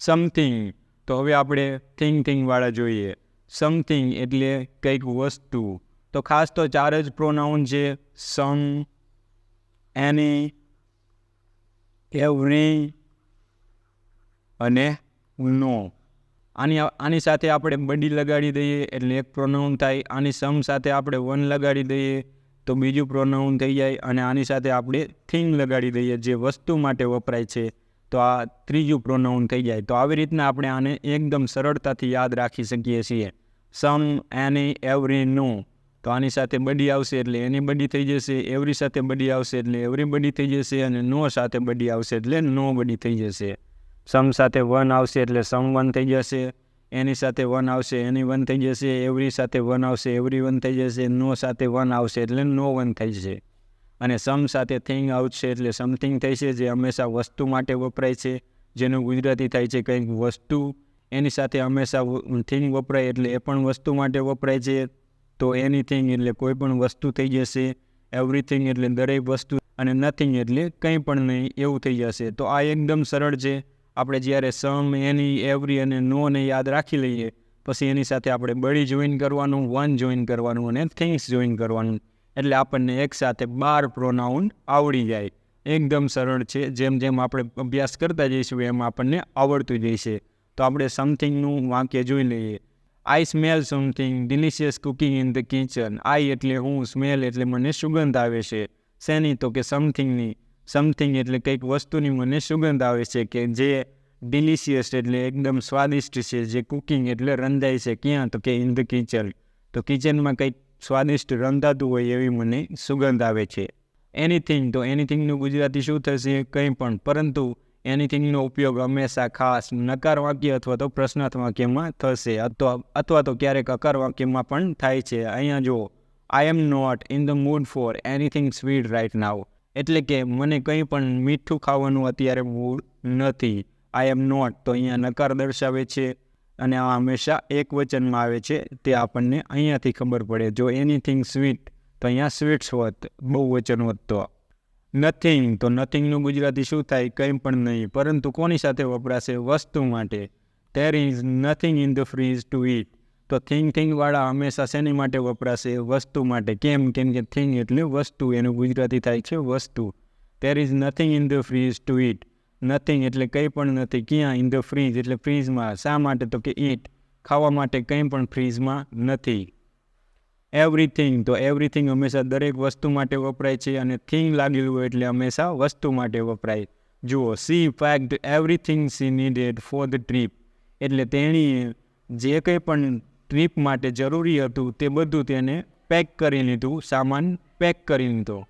Something તો હવે આપણે થિંગ થિંગવાળા જોઈએ. સમથિંગ એટલે કંઈક વસ્તુ. તો ખાસ તો ચાર જ પ્રોનાઉન છે. સમ એની એવરી અને નો આની આની સાથે આપણે બડી લગાડી દઈએ એટલે એક પ્રોનાઉન થાય. આની સમ સાથે આપણે વન લગાડી દઈએ તો બીજું પ્રોનાઉન થઈ જાય અને આની સાથે આપણે થિંગ લગાડી દઈએ જે વસ્તુ માટે વપરાય છે. તો આ ત્રીજું પ્રોનાઉન થઈ જાય. તો આવી રીતના આપણે આને એકદમ સરળતાથી યાદ રાખી શકીએ છીએ. Some, any, every, no. તો આની સાથે બડી આવશે એટલે એની બડી થઈ જશે, એવરી સાથે બડી આવશે એટલે એવરી બડી થઈ જશે અને નો સાથે બડી આવશે એટલે નો બડી થઈ જશે. સમ સાથે વન આવશે એટલે સમ વન થઈ જશે. એની સાથે વન આવશે એની વન થઈ જશે. એવરી સાથે વન આવશે એવરી વન થઈ જશે. નો સાથે વન આવશે એટલે નો વન થઈ જશે. અને સમ સાથે થિંગ આવશે એટલે સમથિંગ થઈ છે જે હંમેશા વસ્તુ માટે વપરાય છે, જેનું ગુજરાતી થાય છે કંઈક વસ્તુ. એની સાથે હંમેશા થિંગ વપરાય એટલે એ પણ વસ્તુ માટે વપરાય છે. તો એનીથિંગ એટલે કોઈ પણ વસ્તુ થઈ જશે. એવરીથિંગ એટલે દરેક વસ્તુ અને નથિંગ એટલે કંઈ પણ નહીં, એવું થઈ જશે. તો આ એકદમ સરળ છે. આપણે જ્યારે સમ એની એવરી અને નોને યાદ રાખી લઈએ, પછી એની સાથે આપણે બળી જોઈન કરવાનું વન જોઈન કરવાનું અને થિંગ્સ જોઈન કરવાનું. એટલે આપણને એકસાથે બાર પ્રોનાઉન આવડી જાય. એકદમ સરળ છે. જેમ જેમ આપણે અભ્યાસ કરતા જઈશું એમ આપણને આવડતું જશે તો આપણે સમથિંગનું વાક્ય જોઈ લઈએ. I smell something delicious cooking in the kitchen I એટલે હું સ્મેલ એટલે મને સુગંધ આવે છે. શેની તો કે સમથિંગની સમથિંગ એટલે કંઈક વસ્તુની મને સુગંધ આવે છે કે જે ડિલિશિયસ એટલે એકદમ સ્વાદિષ્ટ છે. જે કુકિંગ એટલે રંધાય છે ક્યાં? તો કે ઇન ધ કિચન તો કિચનમાં કંઈક સ્વાદિષ્ટ રંધાતું હોય એવી મને સુગંધ આવે છે. એનીથિંગ તો એનીથિંગનું ગુજરાતી શું થશે કંઈ પણ, પરંતુ એનીથિંગનો ઉપયોગ હંમેશા ખાસ નકાર વાક્ય અથવા તો પ્રશ્નાર્થ વાક્યમાં થશે, અથવા અથવા તો ક્યારેક અકાર વાક્યમાં પણ થાય છે. અહીંયા જો I am not in the mood for anything sweet right now એટલે કે મને કંઈ પણ મીઠું ખાવાનું અત્યારે મૂડ નથી. આઈ એમ નોટ તો અહીંયા નકાર દર્શાવે છે. અને આ હંમેશા એક વચનમાં આવે છે, તે આપણને અહીંયાથી ખબર પડે. જો એનીથિંગ સ્વીટ તો અહીંયા સ્વીટ્સ હોત, બહુ વચન હોત તો. નથિંગ તો નથિંગનું ગુજરાતી શું થાય? કંઈ પણ નહીં. પરંતુ કોની સાથે વપરાશે? વસ્તુ માટે. There is nothing in the fridge to eat તો થિંગ થિંગવાળા હંમેશા શેની માટે વપરાશે? વસ્તુ માટે. કેમ? કેમ કે થિંગ એટલે વસ્તુ. એનું ગુજરાતી થાય છે વસ્તુ. There is nothing in the fridge to eat nothing એટલે કંઈ પણ નથી. ક્યાં? ઇન ધ ફ્રીજ એટલે ફ્રીજમાં શા માટે? તો કે ઈટ ખાવા માટે કંઈ પણ ફ્રીજમાં નથી. એવરીથિંગ તો એવરીથિંગ હંમેશા દરેક વસ્તુ માટે વપરાય છે અને થિંગ લાગેલું હોય એટલે હંમેશા વસ્તુ માટે વપરાય. જુઓ she packed everything she needed for the trip એટલે તેણીએ જે કંઈ પણ ટ્રીપ માટે જરૂરી હતું તે બધું તેને પેક કરી લીધું, સામાન પેક કરી લીધો.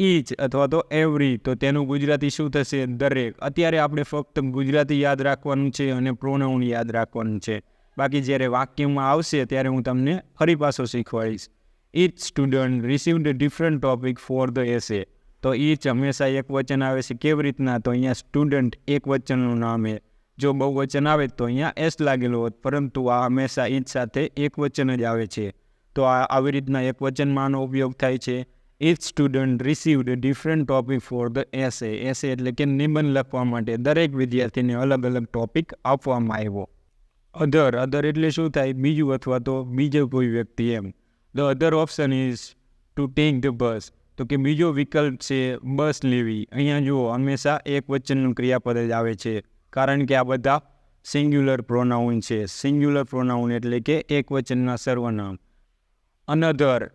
ઈચ અથવા તો એવરી તો તેનું ગુજરાતી શું થશે? દરેક. અત્યારે આપણે ફક્ત ગુજરાતી યાદ રાખવાનું છે અને પ્રોનાઉન યાદ રાખવાનું છે. બાકી જ્યારે વાક્યમાં આવશે ત્યારે હું તમને ફરી પાછો શીખવાડીશ. Each student received different topic for the essay તો ઈચ હંમેશા એક વચન આવે છે. કેવી રીતના? તો અહીંયા સ્ટુડન્ટ એક વચનનું નામ છે. જો બહુ વચન આવે તો અહીંયા એસ લાગેલો હોત. પરંતુ આ હંમેશા ઈચ સાથે એક વચન જ આવે છે. તો આ આવી રીતના એક વચનમાં આનો ઉપયોગ થાય છે. Each student received different topic for the essay essay એટલે કે નિબંધ લખવા માટે દરેક વિદ્યાર્થીને અલગ અલગ ટોપિક આપવામાં આવ્યો. અધર અધર એટલે શું થાય? બીજું અથવા તો બીજો કોઈ વ્યક્તિ એમ. The other option is to take the bus તો કે બીજો વિકલ્પ છે બસ લેવી. અહીંયા જુઓ, હંમેશા એક વચનનું ક્રિયાપદ જ આવે છે. કારણ કે આ બધા સિંગ્યુલર પ્રોનાઉન છે. સિંગ્યુલર પ્રોનાઉન એટલે કે એક વચનના સર્વનામ. અનધર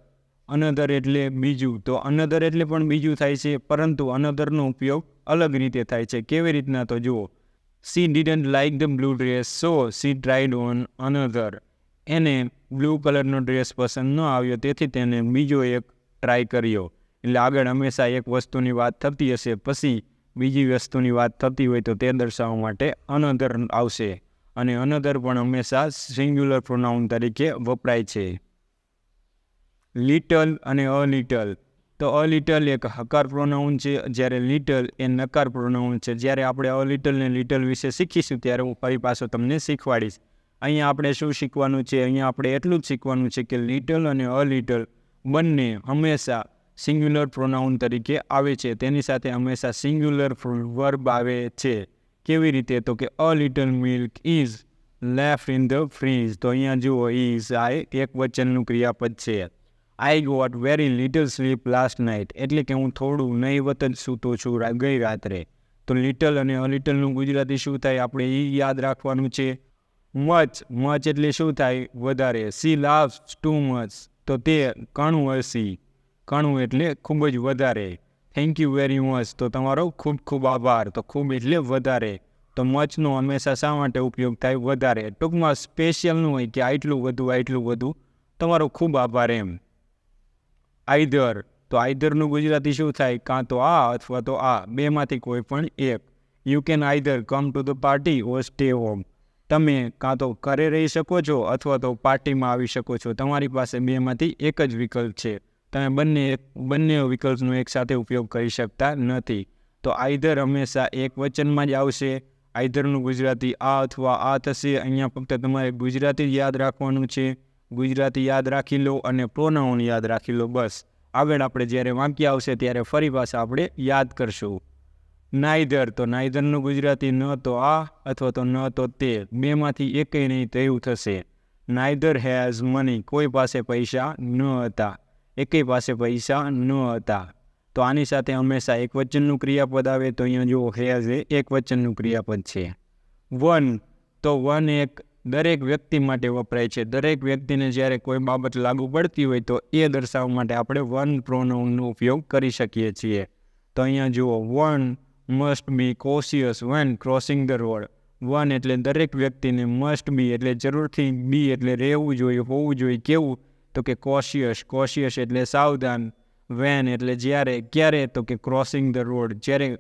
અનધર એટલે બીજું. તો અનધર એટલે પણ બીજું થાય છે, પરંતુ અનધરનો ઉપયોગ અલગ રીતે થાય છે. કેવી રીતના તો જુઓ. She didn't like the blue dress so she tried on another એને બ્લુ કલરનો ડ્રેસ પસંદ ન આવ્યો, તેથી તેને બીજો એક ટ્રાય કર્યો. એટલે આગળ હંમેશા એક વસ્તુની વાત થતી હશે, પછી બીજી વસ્તુની વાત થતી હોય તો તે દર્શાવવા માટે અનધર આવશે. અને અનધર પણ હંમેશા સિંગ્યુલર પ્રોનાઉન તરીકે વપરાય છે. લિટલ અને અ લિટલ તો અ લિટલ એક હકાર પ્રોનાઉન છે, જ્યારે લિટલ એ નકાર પ્રોનાઉન છે. જ્યારે આપણે અ લિટલ ને લિટલ વિશે શીખીશું, ત્યારે હું ફરી પાછો તમને શીખવાડીશ. અહીંયા આપણે શું શીખવાનું છે? અહીંયા આપણે એટલું જ શીખવાનું છે કે લિટલ અને અ લિટલ બંને હંમેશા સિંગ્યુલર પ્રોનાઉન તરીકે આવે છે. તેની સાથે હંમેશા સિંગ્યુલર વર્બ આવે છે. કેવી રીતે? તો કે a little milk is left in the fridge તો અહીંયા જુઓ ઇઝ આ એક વચનનું ક્રિયાપદ છે. I got very little sleep last night એટલે કે હું થોડું નહીવત જ સૂતો છું ગઈ રાત્રે. તો લિટલ અને અ લિટલનું ગુજરાતી શું થાય આપણે એ યાદ રાખવાનું છે? મચ મચ એટલે શું થાય? વધારે. સી લાવ્સ ટુ મચ તો તે કણું હસી. કણું એટલે ખૂબ જ વધારે. થેન્ક યુ વેરી મચ તો તમારો ખૂબ ખૂબ આભાર. તો ખૂબ એટલે વધારે. તો મચનો હંમેશા શા માટે ઉપયોગ થાય? વધારે. ટૂંકમાં સ્પેશિયલ ન હોય કે આટલું વધુ આટલું વધુ. તમારો ખૂબ આભાર એમ. આઈધર. તો આઈધરનું ગુજરાતી શું થાય? કાં તો આ અથવા તો આ. બેમાંથી કોઈ પણ એક. You can either come to the party or stay home તમે કાં તો ઘરે રહી શકો છો અથવા તો પાર્ટીમાં આવી શકો છો. તમારી પાસે બેમાંથી એક જ વિકલ્પ છે. તમે બંને બંને વિકલ્પનો એકસાથે ઉપયોગ કરી શકતા નથી. તો આઈધર હંમેશા એક વચનમાં જ આવશે. આઈધરનું ગુજરાતી આ અથવા આ થશે. અહીંયા ફક્ત તમારે ગુજરાતી જ યાદ રાખવાનું છે. ગુજરાતી યાદ રાખી લો અને પ્રોનાઉન યાદ રાખી લો બસ. આગળ આપણે જ્યારે વાંક્ય આવશે ત્યારે ફરી પાછા આપણે યાદ કરશું. નાયધર તો નાયધરનું ગુજરાતી ન તો આ અથવા તો ન તો તે. બેમાંથી એકેય નહીં તેવું થશે. નાઈધર હેઝ મની કોઈ પાસે પૈસા ન હતા. એકેય પાસે પૈસા ન હતા. તો આની સાથે હંમેશા એક વચનનું ક્રિયાપદ આવે તો અહીંયા જુઓ હેઝ એ એક વચનનું ક્રિયાપદ છે. વન. તો વન એક દરેક વ્યક્તિ માટે વપરાય છે. દરેક વ્યક્તિને જ્યારે કોઈ બાબત લાગુ પડતી હોય તો એ દર્શાવવા માટે આપણે વન પ્રોનાઉનનો ઉપયોગ કરી શકીએ છીએ. તો અહીંયા જુઓ, one must be cautious when crossing the road. One એટલે દરેક વ્યક્તિને મસ્ટ બી એટલે જરૂરથી બી એટલે રહેવું જોઈએ, હોવું જોઈએ, કેવું? તો કે કોશિયસ. કોશિયસ એટલે સાવધાન. વેન એટલે જ્યારે, ક્યારે? તો કે ક્રોસિંગ ધ રોડ. જ્યારે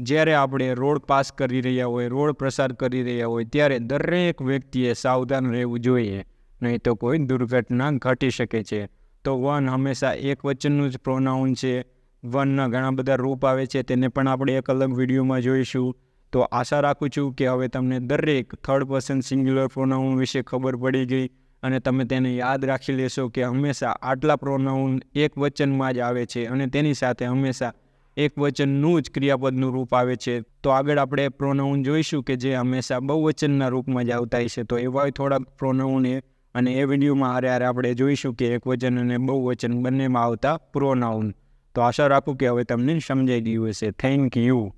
જ્યારે આપણે રોડ પાસ કરી રહ્યા હોય, રોડ પ્રસાર કરી રહ્યા હોય, ત્યારે દરેક વ્યક્તિએ સાવધાન રહેવું જોઈએ. નહીં તો કોઈ દુર્ઘટના ઘટી શકે છે. તો વન હંમેશા એક વચનનું જ પ્રોનાઉન છે. વનના ઘણા બધા રૂપ આવે છે. તેને પણ આપણે એક અલગ વિડીયોમાં જોઈશું. તો આશા રાખું છું કે હવે તમને દરેક થર્ડ પર્સન સિંગ્યુલર પ્રોનાઉન વિશે ખબર પડી ગઈ અને તમે તેને યાદ રાખી લેશો કે હંમેશા આટલા પ્રોનાઉન એક વચનમાં જ આવે છે અને તેની સાથે હંમેશા એક વચનનું જ ક્રિયાપદનું રૂપ આવે છે. તો આગળ આપણે પ્રોનાઉન જોઈશું કે જે હંમેશા બહુવચનના રૂપમાં જ આવતા છે. તો એવા થોડાક પ્રોનાઉન એ અને એ વિડીયોમાં હારે હારે આપણે જોઈશું કે એક વચન અને બહુવચન બંનેમાં આવતા પ્રોનાઉન તો આશા રાખું કે હવે તમને સમજાઈ ગયું હશે. Thank you